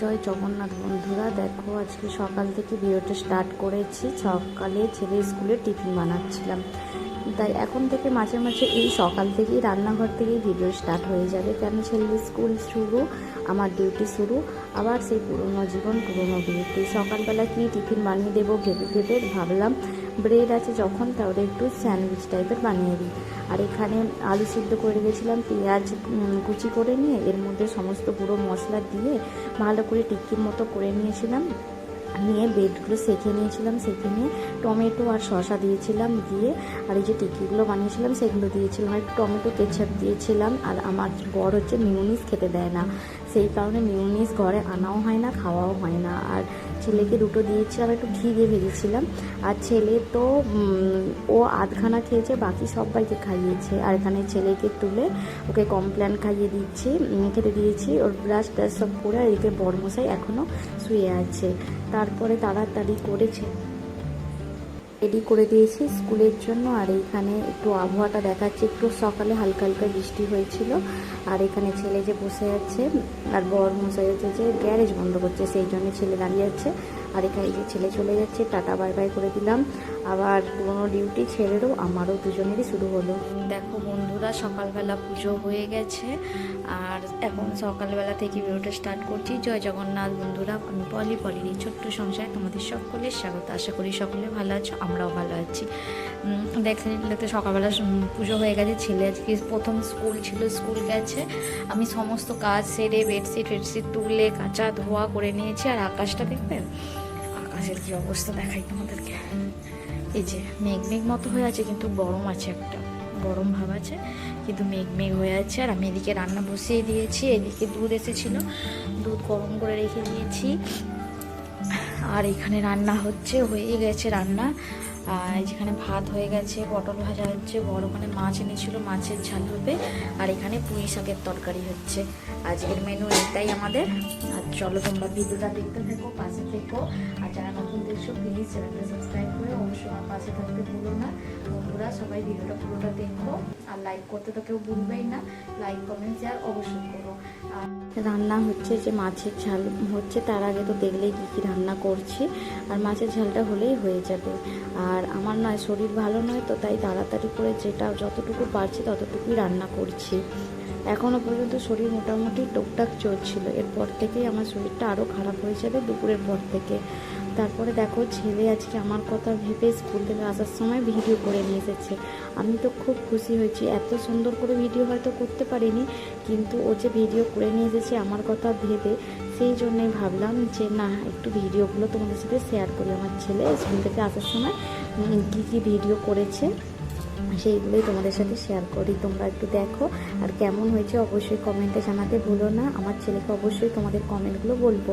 জয় জগন্নাথ বন্ধুরা। দেখো, আজকে সকাল থেকে ভিডিওটা স্টার্ট করেছি। সকালে ছেলে স্কুলে টিফিন বানাচ্ছিলাম। তাই এখন থেকে মাঝে মাঝে এই সকাল থেকেই রান্নাঘর থেকেই ভিডিও স্টার্ট হয়ে যাবে। কেন ছেলের স্কুল শুরু? আমার ডিউটি শুরু। আবার সেই পুরনো জীবন, পুরনো ডিউটি সকালবেলা কি টিফিন বানিয়ে দেবো ভেবে ভেবে ভাবলাম। ব্রেড আছে যখন তাহলে একটু স্যান্ডউইচ টাইপের বানিয়ে দিই। আর এখানে আলু সিদ্ধ করে রেখেছিলাম, পেঁয়াজ কুচি করে নিয়ে, এর মধ্যে সমস্ত গুঁড়ো মশলা দিয়ে ভালো করে টিক্কির মতো করে নিয়েছিলাম। নিয়ে বেডগুলো সেঁকে নিয়েছিলাম, সেঁকে নিয়ে টমেটো আর শসা দিয়েছিলাম দিয়ে আর এই যে টিকিগুলো বানিয়েছিলাম, সেগুলো দিয়েছিলাম। আর টমেটো কেচাপ দিয়েছিলাম আর আমার বড় হচ্ছে মিউনিস খেতে দেয় না। সেই কারণে মিউনিস ঘরে আনাও হয় না, খাওয়াও হয় না। আর ছেলেকে দুটো দিয়েছিলাম একটু ঘি দিয়ে ভেজেছিলাম। আর ছেলে তো ও আধখানা খেয়েছে, বাকি সবাইকে খাইয়েছে। আর এখানে ছেলেকে তুলে ওকে কমপ্ল্যান খাইয়ে দিচ্ছি খেতে দিয়েছি। ওর ব্রাশ ট্রাশ সব করে, আর এদিকে বড়মশাই এখনও শুয়ে আছে। তারপরে তাড়াতাড়ি করেছে। রেডি করে দিয়েছি স্কুলের জন্য। আর এইখানে একটু আবহাওয়াটা দেখাচ্ছে। একটু সকালে হালকা হালকা বৃষ্টি হয়েছিল। আর এখানে ছেলে যে বসে আছে, আর বর মশাই হচ্ছে যে গ্যারেজ বন্ধ করছে, সেই জন্য ছেলে দাঁড়িয়ে আছে। আর এখানে যে ছেলে চলে যাচ্ছে, টাটা বাই বাই করে দিলাম। আবার পুরোনো ডিউটি ছেলেরও, আমারও দুজনেরই শুরু হলো। দেখো বন্ধুরা, সকালবেলা পুজো হয়ে গেছে। আর এখন সকালবেলা থেকে ভিডিওটা স্টার্ট করছি। জয় জগন্নাথ বন্ধুরা, আমি পলি ছোট্ট সংসারে তোমাদের সকলের স্বাগত। আশা করি সকলে ভালো আছো আমরাও ভালো আছি। উম, দেখলে তো সকালবেলা পুজো হয়ে গেছে ছেলে আজকে প্রথম স্কুল ছিল স্কুল গেছে। আমি সমস্ত কাজ সেরে বেডশিট ফেডশিট তুলে কাঁচা ধোয়া করে নিয়েছি আর আকাশটা দেখবে আকাশের কি অবস্থা দেখাই তোমাদেরকে। এই যে মেঘ মেঘ মতো হয়ে আছে কিন্তু গরম আছে একটা। গরম ভাব আছে কিন্তু মেঘ মেঘ হয়ে আছে আর আমি এদিকে রান্না বসিয়ে দিয়েছি এদিকে দুধ এসেছিল। দুধ গরম করে রেখে দিয়েছি। আর এখানে রান্না হচ্ছে, হয়ে গেছে রান্না। আর যেখানে ভাত হয়ে গেছে, পটল ভাজা হচ্ছে, বড় ওখানে মাছ এনেছিল, মাছের ঝাল হবে। আর এখানে পুঁই শাকের তরকারি হচ্ছে। আজকের মেনু এটাই আমাদের। আর চলো তোমরা ভিডিওটা দেখতে থেকো, পাশে থেকো। আর যারা নতুন দেখছ প্লিজ চ্যানেলটা সাবস্ক্রাইব করে অবশ্যই আমার পাশে থাকতে ভুলো না। বন্ধুরা, সবাই ভিডিওটা পুরোটা দেখো। আর লাইক করতে তো কেউ ভুলবেই না। লাইক কমেন্ট শেয়ার অবশ্যই করো। রান্না হচ্ছে যে মাছের ঝাল, হচ্ছে তার আগে তো দেখলেই কী কী রান্না করছি, আর মাছের ঝালটা হলেই হয়ে যাবে। আর আমার নয়, শরীর ভালো নয়, তো তাই তাড়াতাড়ি করে যেটা যতটুকু পারছি ততটুকুই রান্না করছি। এখনও পর্যন্ত শরীর মোটামুটি টুকটাক চলছিল। এরপর থেকেই আমার শরীরটা আরও খারাপ হয়ে যাবে দুপুরের পর থেকে। তারপরে দেখো ছেলে আজকে আমার কথা ভেবে স্কুল থেকে আসার সময় ভিডিও করে নিয়ে এসেছে। আমি তো খুব খুশি হয়েছি। এত সুন্দর করে ভিডিও হয়তো করতে পারিনি, কিন্তু ও যে ভিডিও করে নিয়ে এসেছে আমার কথা ভেবে, সেই জন্যই ভাবলাম যে না, একটু ভিডিওগুলো তোমাদের সাথে শেয়ার করি। আমার ছেলে স্কুল থেকে আসার সময় কী কী ভিডিও করেছে, সেইগুলোই তোমাদের সাথে শেয়ার করি। তোমরা একটু দেখো আর কেমন হয়েছে অবশ্যই কমেন্টে জানাতে ভুলো না। আমার ছেলেকে অবশ্যই তোমাদের কমেন্টগুলো বলব।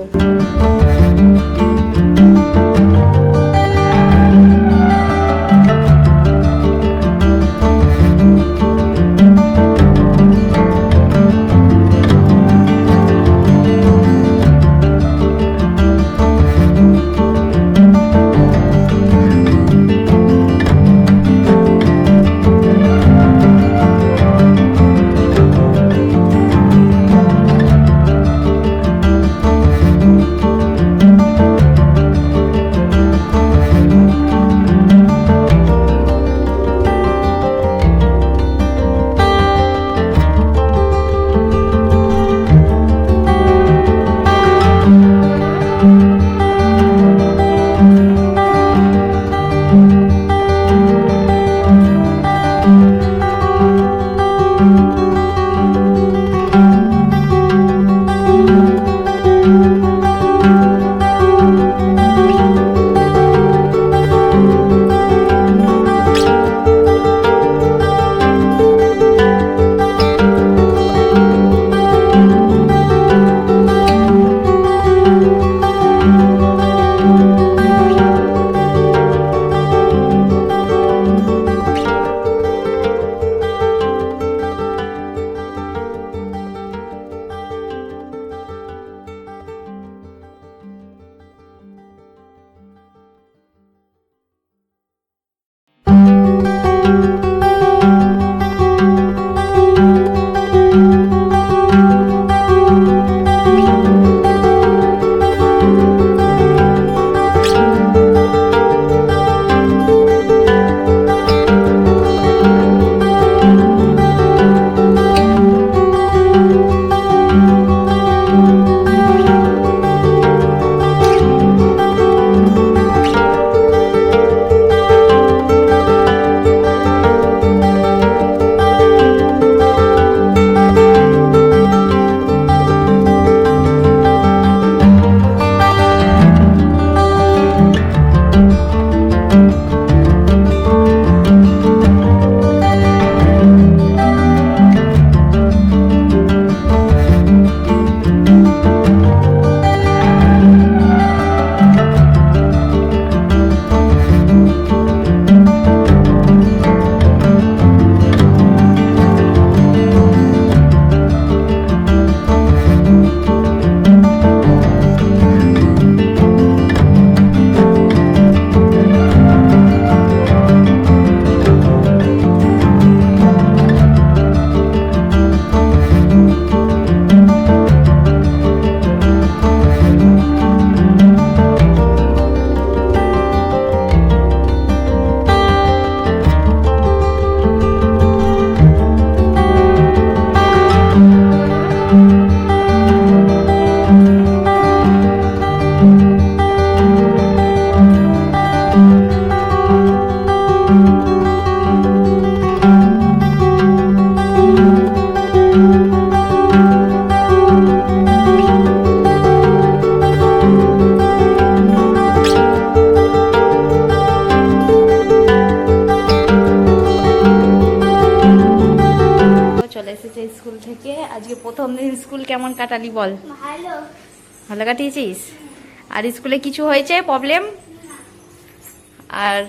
কেমন কাটালি বল? ভালো। ভালো কাটিয়েছিস? আর স্কুলে কিছু হয়েছে? প্রবলেম আর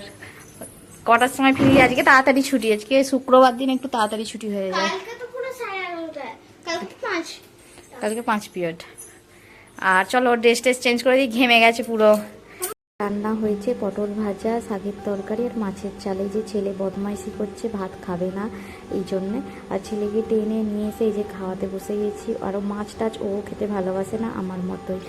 কটার সময় ফিরি আজকে? তাড়াতাড়ি ছুটি। আজকে শুক্রবার দিন একটু তাড়াতাড়ি ছুটি হয়ে যায়। কালকে পাঁচ। পিরিয়ড আর চলো ড্রেস টেস চেঞ্জ করে দিই। ঘেমে গেছে পুরো। রান্না হয়েছে পটল ভাজা, শাকের তরকারি আর মাছের চালে। যে ছেলে বদমাইশি করছে, ভাত খাবে না এই জন্যে। আর ছেলেকে টেনে নিয়ে এসে এই যে খাওয়াতে বসে গেছি। আরও মাছ টাছ ও খেতে ভালোবাসে না আমার মতোই।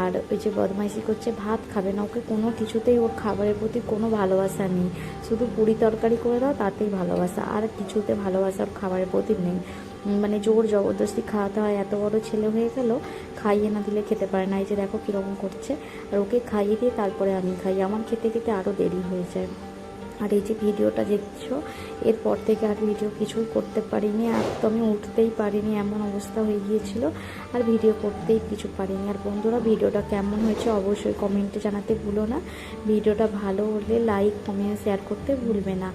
আর ওই যে বদমাইশি করছে, ভাত খাবে না। ওকে কোনো কিছুতেই ওর খাবারের প্রতি কোনো ভালোবাসা নেই। শুধু পুরি তরকারি করে দাও, তাতেই ভালোবাসা। আর কিছুতে ভালোবাসা ওর খাবারের প্রতি নেই। মানে জোর জবরদস্তি খাওয়াতে হয়, এত বড় ছেলে হয়ে গেল, খাইয়ে না দিলে খেতে পারে না। এই যে দেখো কীরকম করছে। আর ওকে খাইয়ে দিয়ে তারপরে আমি খাই। আমার খেতে খেতে আরও দেরি হয়ে যায়। আর এই যে ভিডিওটা দেখছ, এরপর থেকে আর ভিডিও কিছুই করতে পারিনি। আর তো আমি উঠতেই পারিনি, এমন অবস্থা হয়ে গিয়েছিল। আর ভিডিও করতেই কিছু পারিনি। আর বন্ধুরা, ভিডিওটা কেমন হয়েছে অবশ্যই কমেন্টে জানাতে ভুলো না। ভিডিওটা ভালো হলে লাইক কমেন্ট শেয়ার করতে ভুলবে না।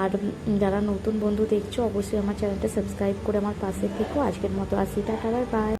আর যারা নতুন বন্ধু দেখছ, অবশ্যই আমার চ্যানেলটা সাবস্ক্রাইব করে আমার পাশে থেকো। আজকের মতো আসি, টাটা, বাই।